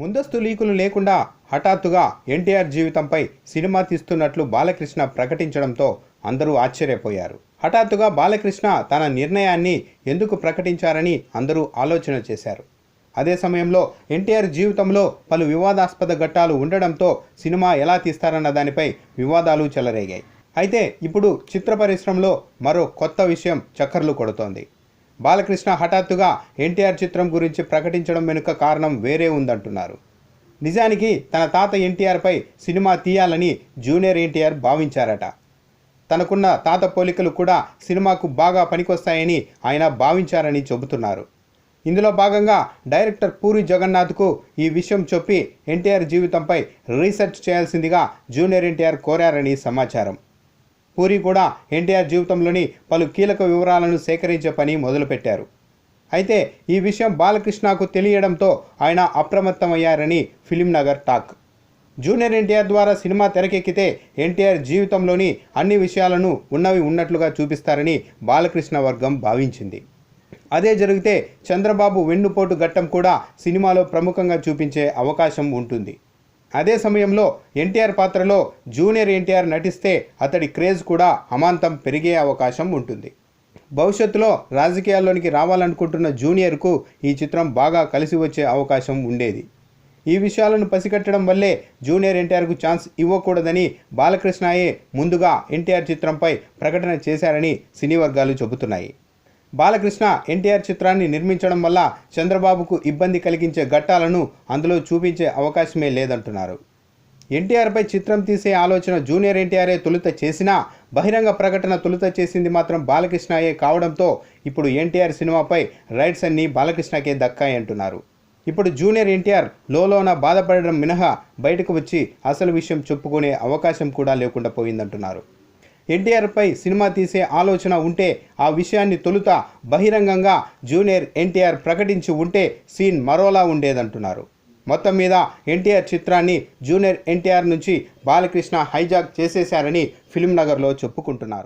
ముందస్తు లీకులు లేకుండా హఠాత్తుగా ఎన్టీఆర్ జీవితంపై సినిమా తీస్తున్నట్లు బాలకృష్ణ ప్రకటించడంతో అందరూ ఆశ్చర్యపోయారు. హఠాత్తుగా బాలకృష్ణ తన నిర్ణయాన్ని ఎందుకు ప్రకటించారని అందరూ ఆలోచన చేశారు. అదే సమయంలో ఎన్టీఆర్ జీవితంలో పలు వివాదాస్పద ఘట్టాలు ఉండడంతో సినిమా ఎలా తీస్తారన్న దానిపై వివాదాలు చెలరేగాయి. అయితే ఇప్పుడు చిత్ర పరిశ్రమలో మరో కొత్త విషయం చక్కర్లు కొడుతోంది. బాలకృష్ణ హఠాత్తుగా ఎన్టీఆర్ చిత్రం గురించి ప్రకటించడం వెనుక కారణం వేరే ఉందంటున్నారు. నిజానికి తన తాత ఎన్టీఆర్పై సినిమా తీయాలని జూనియర్ ఎన్టీఆర్ భావించారట. తనకున్న తాత పోలికలు కూడా సినిమాకు బాగా పనికొస్తాయని ఆయన భావించారని చెబుతున్నారు. ఇందులో భాగంగా డైరెక్టర్ పూరి జగన్నాథ్కు ఈ విషయం చెప్పి ఎన్టీఆర్ జీవితంపై రీసెర్చ్ చేయాల్సిందిగా జూనియర్ ఎన్టీఆర్ కోరారని సమాచారం. పూరి కూడా ఎన్టీఆర్ జీవితంలోని పలు కీలక వివరాలను సేకరించే పని మొదలుపెట్టారు. అయితే ఈ విషయం బాలకృష్ణకు తెలియడంతో ఆయన అప్రమత్తమయ్యారని film Nagar talk. Junior NTR ద్వారా సినిమా తెరకెక్కితే ఎన్టీఆర్ జీవితంలోని అన్ని విషయాలను ఉన్నవి ఉన్నట్లుగా చూపిస్తారని బాలకృష్ణ వర్గం భావించింది. అదే జరిగితే చంద్రబాబు వెన్నుపోటు ఘట్టం కూడా సినిమాలో ప్రముఖంగా చూపించే అవకాశం ఉంటుంది. అదే సమయంలో ఎన్టీఆర్ పాత్రలో జూనియర్ ఎన్టీఆర్ నటిస్తే అతడి క్రేజ్ కూడా అమాంతం పెరిగే అవకాశం ఉంటుంది. భవిష్యత్తులో రాజకీయాల్లోనికి రావాలనుకుంటున్న జూనియర్కు ఈ చిత్రం బాగా కలిసి వచ్చే అవకాశం ఉండేది. ఈ విషయాలను పసిగట్టడం వల్లే జూనియర్ ఎన్టీఆర్కు ఛాన్స్ ఇవ్వకూడదని బాలకృష్ణయే ముందుగా ఎన్టీఆర్ చిత్రంపై ప్రకటన చేశారని సినీ వర్గాలు చెబుతున్నాయి. బాలకృష్ణ ఎన్టీఆర్ చిత్రాన్ని నిర్మించడం వల్ల చంద్రబాబుకు ఇబ్బంది కలిగించే ఘట్టాలను అందులో చూపించే అవకాశమే లేదంటున్నారు. ఎన్టీఆర్పై చిత్రం తీసే ఆలోచన జూనియర్ ఎన్టీఆర్ఏ తొలుత చేసినా బహిరంగ ప్రకటన తొలుత చేసింది మాత్రం బాలకృష్ణయే కావడంతో ఇప్పుడు ఎన్టీఆర్ సినిమాపై రైట్స్ అన్నీ బాలకృష్ణకే దక్కాయంటున్నారు. ఇప్పుడు జూనియర్ ఎన్టీఆర్ లోలోన బాధపడడం మినహా బయటకు వచ్చి అసలు విషయం చెప్పుకునే అవకాశం కూడా లేకుండా పోయిందంటున్నారు. ఎన్టీఆర్పై సినిమా తీసే ఆలోచన ఉంటే ఆ విషయాన్ని తొలుత బహిరంగంగా జూనియర్ ఎన్టీఆర్ ప్రకటించి ఉంటే సీన్ మరోలా ఉండేదంటున్నారు. మొత్తం మీద ఎన్టీఆర్ చిత్రాన్ని జూనియర్ ఎన్టీఆర్ నుంచి బాలకృష్ణ హైజాక్ చేసేశారని ఫిల్మ్ నగర్లో చెప్పుకుంటున్నారు.